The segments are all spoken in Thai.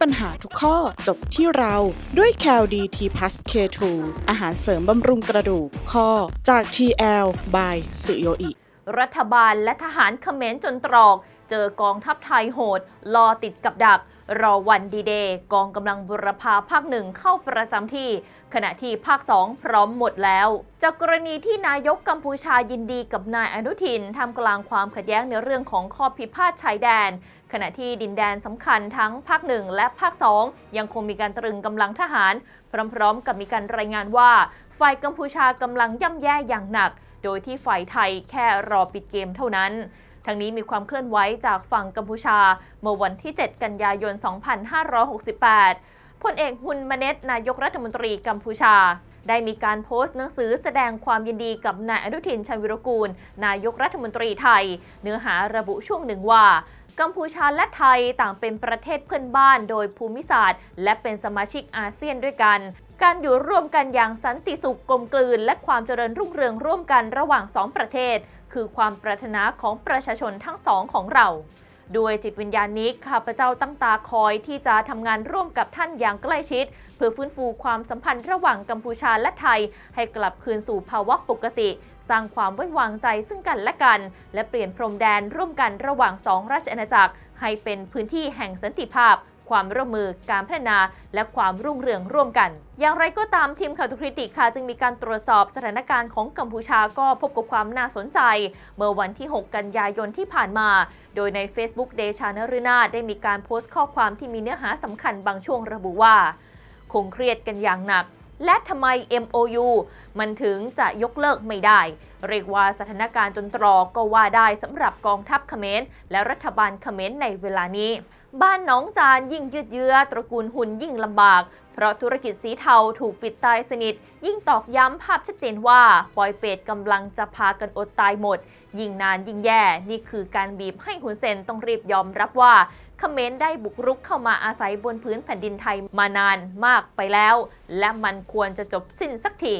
ปัญหาทุกข้อจบที่เราด้วย c a l d t plus K2 อาหารเสริมบำรุงกระดูกข้อจาก TL by สุโยอิ รัฐบาลและทหารเขมรจนตรอก เจอกองทัพไทยโหด รอติดกับดัก รอวันดีเดย์กองกำลังบุรพาภาคหนึ่งเข้าประจำที่ ขณะที่ภาคสองพร้อมหมดแล้ว จากกรณีที่นายกกัมพูชายินดีกับนายอนุทินท่ามกลางความขัดแย้งในเรื่องของข้อพิพาทชายแดน ขณะที่ดินแดนสำคัญทั้งภาคหนึ่งและภาคสองยังคงมีการตรึงกำลังทหาร พร้อมๆ กับมีการรายงานว่า ฝ่ายกัมพูชากำลังย่ำแย่อย่างหนัก โดยที่ฝ่ายไทยแค่รอปิดเกมเท่านั้นทั้งนี้มีความเคลื่อนไหวจากฝั่งกัมพูชา เมื่อวันที่ 7 กันยายน 2568 พลเอกฮุนมาเนตนายกรัฐมนตรีกัมพูชา ได้มีการโพสต์หนังสือแสดงความยินดีกับนายอนุทินชาญวิรกูล นายกรัฐมนตรีไทย เนื้อหาระบุช่วงหนึ่งว่า กัมพูชาและไทยต่างเป็นประเทศเพื่อนบ้านโดยภูมิศาสตร์ และเป็นสมาชิกอาเซียนด้วยกันการอยู่ร่วมกันอย่างสันติสุขกลมกลืน และความเจริญรุ่งเรืองร่วมกันระหว่างสองประเทศ คือความปรารถนาของประชาชนทั้งสองของเราด้วยจิตวิญญาณนี้ข้าพเจ้าตั้งตาคอยที่จะทำงานร่วมกับท่านอย่างใกล้ชิด เพื่อฟื้นฟูความสัมพันธ์ระหว่างกัมพูชาและไทย ให้กลับคืนสู่ภาวะปกติ สร้างความไว้วางใจซึ่งกันและกัน และเปลี่ยนพรมแดนร่วมกันระหว่างสองราชอาณาจักร ให้เป็นพื้นที่แห่งสันติภาพ ความร่วมมือการพัฒนา และความรุ่งเรืองร่วมกัน อย่างไรก็ตามทีมข่าวทุกคริติค่ะจึงมีการตรวจสอบสถานการณ์ของกัมพูชาก็พบกับความน่าสนใจ เมื่อวันที่ 6 กันยายนที่ผ่านมา โดยใน Facebook เดชานฤนาได้มีการโพสต์ข้อความที่มีเนื้อหาสำคัญบางช่วงระบุว่า คงเครียดกันอย่างหนัก และทำไม MOU มันถึงจะยกเลิกไม่ได้ เรียกว่าสถานการณ์จนตรอกก็ว่าได้สำหรับกองทัพเขมรและรัฐบาลเขมรในเวลานี้ บ้านหน้องจานยิ่งยืดเยื้อตระกูลหุ่นยิ่งลำบาก เพราะธุรกิจสีเทาถูกปิดตายสนิท ยิ่งตอกย้ำภาพชัดเจนว่าปอยเปตกำลังจะพากันอดตายหมด ยิ่งนานยิ่งแย่ นี่คือการบีบให้ฮุนเซนต้องรีบยอมรับว่า เขมรได้บุกรุกเข้ามาอาศัยบนพื้นแผ่นดินไทยมานานมากไปแล้ว และมันควรจะจบสิ้นสักที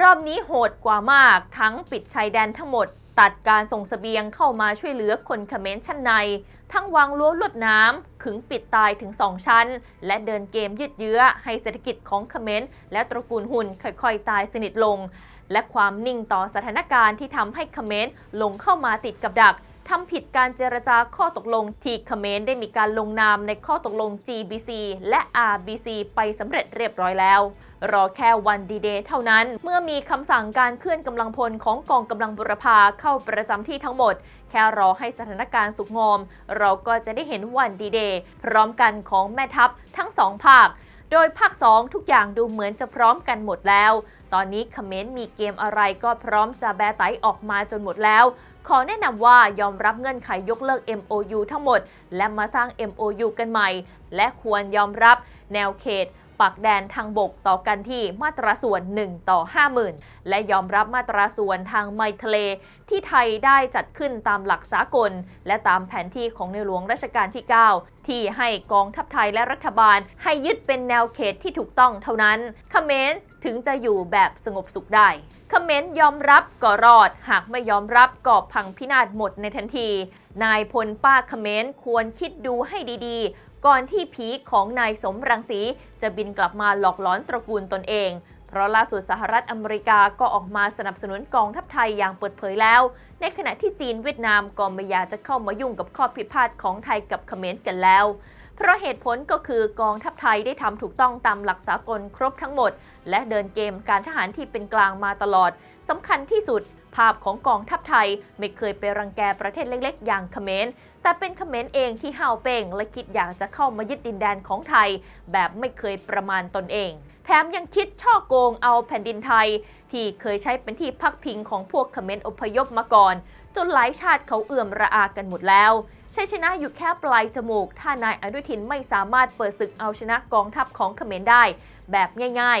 รอบนี้โหดกว่ามากทั้งปิดชายแดนทั้งหมด ตัดการส่งเสบียงเข้ามาช่วยเหลือคนเขมรชั้นใน ทั้งวางรั้วลวดน้ำขึงปิดตายถึง2ชั้น และเดินเกมยืดเยื้อให้เศรษฐกิจของเขมรและตระกูลหุ่นค่อยๆ ตายสนิทลง และความนิ่งต่อสถานการณ์ที่ทำให้เขมรลงเข้ามาติดกับดัก ทำผิดการเจรจาข้อตกลงที่เขมรได้มีการลงนามในข้อตกลง GBC และ RBC ไปสำเร็จเรียบร้อยแล้ว รอแค่วันดีเดย์เท่านั้น เมื่อมีคำสั่งการเคลื่อนกำลังพลของกองกำลังบุรพาเข้าประจำที่ทั้งหมด แค่รอให้สถานการณ์สุกงอม เราก็จะได้เห็นวันดีเดย์พร้อมกันของแม่ทัพทั้งสองภาคโดยภาค 2 ทุกอย่างดูเหมือนจะพร้อมกันหมดแล้ว ตอนนี้เขมรมีเกมอะไรก็พร้อมจะแบไตออกมาจนหมดแล้ว ขอแนะนำว่ายอมรับเงื่อนไขยกเลิก MOU ทั้งหมด และมาสร้าง MOU กันใหม่ และควรยอมรับแนวเขต ปักแดนทางบกต่อกันที่มาตราส่วน 1 ต่อ 50,000 และยอมรับมาตราส่วนทางไมทะเล ที่ไทยได้จัดขึ้นตามหลักสากล และตามแผนที่ของในหลวงรัชกาลที่ 9 ที่ให้กองทัพไทยและรัฐบาล ให้ยึดเป็นแนวเขตที่ถูกต้องเท่านั้นเขมรถึงจะอยู่แบบสงบสุขได้เขมรยอมรับก็รอด หากไม่ยอมรับก็พังพินาศหมดในทันที นายพลป้าเขมรควรคิดดูให้ดีๆ ก่อนที่ผีของนายสมรังสีจะบินกลับมาหลอกหลอนตระกูลตนเอง เพราะล่าสุดสหรัฐอเมริกาก็ออกมาสนับสนุนกองทัพไทยอย่างเปิดเผยแล้ว ในขณะที่จีนเวียดนามก็ไม่อยากจะเข้ามายุ่งกับข้อพิพาทของไทยกับเขมรกันแล้วเพราะเหตุผลก็คือกองทัพไทยได้ทำถูกต้องตามหลักสากลครบทั้งหมด และเดินเกมการทหารที่เป็นกลางมาตลอดสำคัญที่สุด ภาพของกองทัพไทยไม่เคยไปรังแกประเทศเล็กๆ อย่างเขมรแต่เป็นเขมรเองที่ห้าวเป่งและคิดอยากจะเข้ามายึดดินแดนของไทย แบบไม่เคยประมาณตนเอง แถมยังคิดช่อโกงเอาแผ่นดินไทย ที่เคยใช้เป็นที่พักพิงของพวกเขมรอพยพมาก่อน จนหลายชาติเขาเอื่อมระอากันหมดแล้วชัยชนะอยู่แค่ปลายจมูก ถ้านายอนุทินไม่สามารถเปิดศึกเอาชนะกองทัพของเขมรได้ แบบง่าย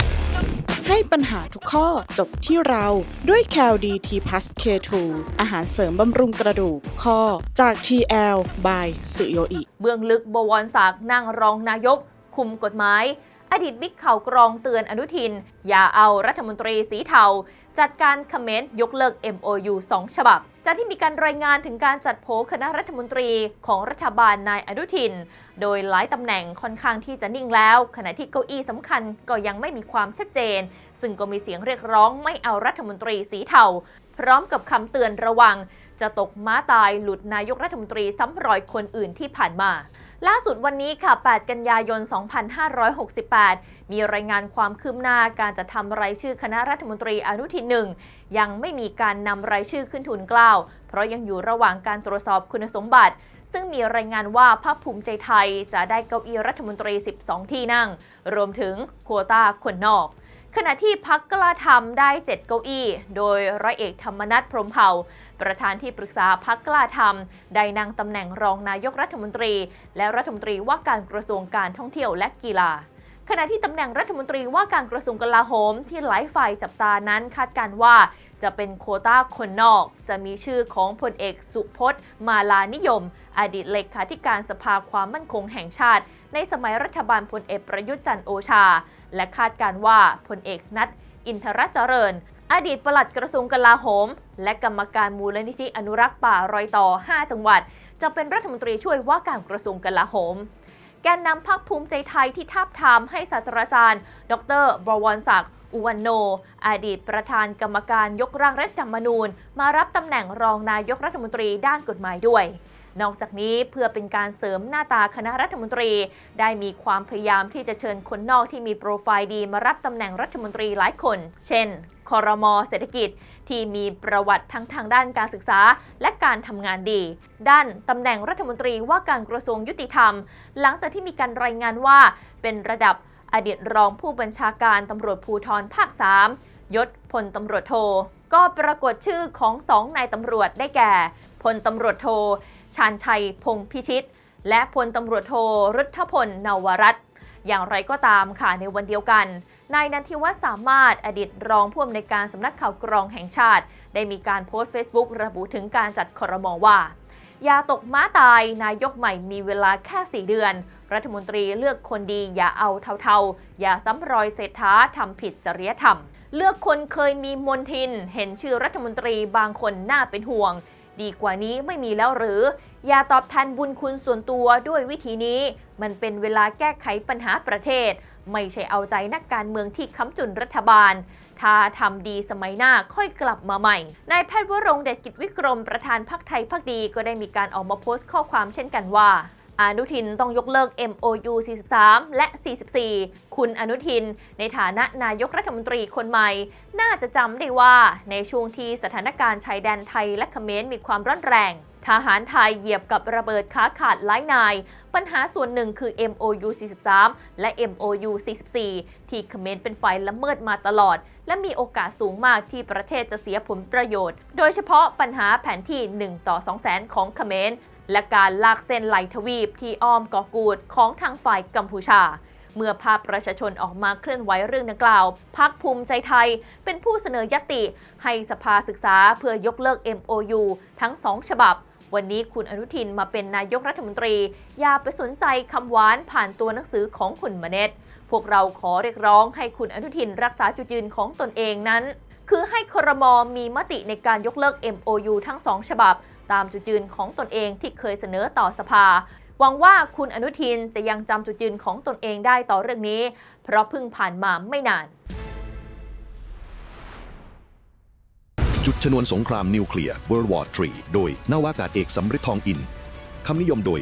ให้ปัญหาทุกข้อจบที่เราด้วย c a l d t p l u s K2 อาหารเสริมบำรุงกระดูกข้อจาก TL by สุโยอิ เบื้องลึกบวรศักดิ์นั่งรองนายก คุมกฎหมาย อดีตบิ๊กข่าวกรองเตือนอนุทิน อย่าเอารัฐมนตรีสีเทา จัดการคอมเมนต์ยกเลิก MOU 2 ฉบับ จากที่มีการรายงานถึงการจัดโผคณะรัฐมนตรีของรัฐบาลนายอนุทิน โดยหลายตำแหน่งค่อนข้างที่จะนิ่งแล้ว ขณะที่เก้าอี้สำคัญก็ยังไม่มีความชัดเจน ซึ่งก็มีเสียงเรียกร้องไม่เอารัฐมนตรีสีเทาพร้อมกับคำเตือนระวัง จะตกม้าตายหลุดนายกรัฐมนตรีซ้ำรอยคนอื่นที่ผ่านมา ล่าสุดวันนี้ค่ะ 8 กันยายน 2568 มีรายงานความคืบหน้าการจะทำรายชื่อคณะรัฐมนตรีอนุทินหนึ่งยังไม่มีการนำรายชื่อขึ้นทุนกล้าว เพราะยังอยู่ระหว่างการตรวจสอบคุณสมบัติ ซึ่งมีรายงานว่าพรรคภูมิใจไทยจะได้เก้าอี้รัฐมนตรี 12 ที่นั่ง รวมถึงโควต้าคนนอก ขณะที่พักกล้าทำได้ 7 เก้าอี้ โดยร้อยเอกธรรมนัฐพรมเผ่า ประธานที่ปรึกษาพักกล้าทำได้นั่งตำแหน่งรองนายกรัฐมนตรี และรัฐมนตรีว่าการกระทรวงการท่องเที่ยวและกีฬาขณะที่ตำแหน่งรัฐมนตรีว่าการกระทรวงกลาโหมที่หลายฝ่ายจับตานั้นคาดการว่า จะเป็นโคต้าคนนอก จะมีชื่อของพลเอกสุพจน์ มาลานิยม อดีตเลขาธิการสภาความมั่นคงแห่งชาติ ในสมัยรัฐบาลพลเอกประยุทธ์จันโอชา และคาดการว่าพลเอกนัทอินทรเจริญ อดีตปลัดกระทรวงกลาโหม และกรรมการมูลนิธิอนุรักษ์ป่ารอยต่อ 5 จังหวัด จะเป็นรัฐมนตรีช่วยว่าการกระทรวงกลาโหมแกนนำพรรคภูมิใจไทยที่ทาบทามให้ศาสตราจารย์ ดรบวรศักดิ์อุวันโน อดีตประธานกรรมการยกร่างรัฐธรรมนูญ มารับตำแหน่งรองนายกรัฐมนตรีด้านกฎหมายด้วย นอกจากนี้เพื่อเป็นการเสริมหน้าตาคณะรัฐมนตรี ได้มีความพยายามที่จะเชิญคนนอกที่มีโปรไฟล์ดีมารับตำแหน่งรัฐมนตรีหลายคน เช่นคอรมอเศรษฐกิจที่มีประวัติทั้งทางด้านการศึกษาและการทำงานดี ด้านตำแหน่งรัฐมนตรีว่าการกระทรวงยุติธรรม หลังจากที่มีการรายงานว่า เป็นระดับอดีตรองผู้บัญชาการตำรวจภูธรภาค 3 ยศพลตำรวจโท ก็ปรากฏชื่อของสองนายตำรวจได้แก่พลตำรวจโท ชาญชัยพงพิชิต และพลตำรวจโทรุทธพลนวรัตน์อย่างไรก็ตามค่ะในวันเดียวกันนายนันทิวัฒน์สามารถอดีตรองผู้อำนวยการสำนักข่าวกรองแห่งชาติ ได้มีการโพสต์ Facebook ระบุถึงการจัดครมว่าอย่าตกม้าตายนายกใหม่มีเวลาแค่ 4 เดือน รัฐมนตรีเลือกคนดีอย่าเอาเทาๆ อย่าซ้ำรอยเศรษฐาทำผิดจริยธรรม เลือกคนเคยมีมนทิน เห็นชื่อรัฐมนตรีบางคนน่าเป็นห่วง ดีกว่านี้ไม่มีแล้วหรือ อย่าตอบแทนบุญคุณส่วนตัวด้วยวิธีนี้ มันเป็นเวลาแก้ไขปัญหาประเทศ ไม่ใช่เอาใจนักการเมืองที่ค้ำจุนรัฐบาล ถ้าทำดีสมัยหน้าค่อยกลับมาใหม่นายแพทย์วรงเดชกิจวิกรมประธานพักไทยพักดีก็ได้มีการออกมาโพสต์ข้อความเช่นกันว่า อนุทินต้องยกเลิก MOU 43 และ 44 คุณอนุทิน ในฐานะนายกรัฐมนตรีคนใหม่ น่าจะจำได้ว่าในช่วงที่สถานการณ์ชายแดนไทยและเขมรมีความร้อนแรงทหารไทยเหยียบกับระเบิดขาขาดหลายนาย ปัญหาส่วนหนึ่งคือ MOU 43 และ MOU 44 ที่เขมรเป็นฝ่ายละเมิดมาตลอด และมีโอกาสสูงมากที่ประเทศจะเสียผลประโยชน์ โดยเฉพาะปัญหาแผนที่ 1 ต่อ 2 แสนของเขมร และการลากเส้นไหลทวีปที่อ้อมกาะกูดของทางฝ่ายกัมพูชา เมื่อภาพประชาชนออกมาเคลื่อนไหวเรื่องดังกล่าวพักภูมิใจไทย เป็นผู้เสนอยติ ให้สภาศึกษาเพื่อยกเลิก MOU ทั้งสองฉบับวันนี้คุณอนุทินมาเป็นนายกรัฐมนตรี อย่าไปสนใจคำหวานผ่านตัวหนังสือของคุณมเนตพวกเราขอเรียกร้องให้คุณอนุทินรักษาจุดยืนของตนเองนั้น คือให้ครมมีมติในการยกเลิก MOU ทั้งสองฉบับ ตามจุดยืนของตนเองที่เคยเสนอต่อสภา หวังว่าคุณอนุทินจะยังจำจุดยืนของตนเองได้ต่อเรื่องนี้ เพราะเพิ่งผ่านมาไม่นาน จุดชนวนสงครามนิวเคลียร์ World War 3โดยนาวากาศเอกสำริดทองอินคำนิยมโดย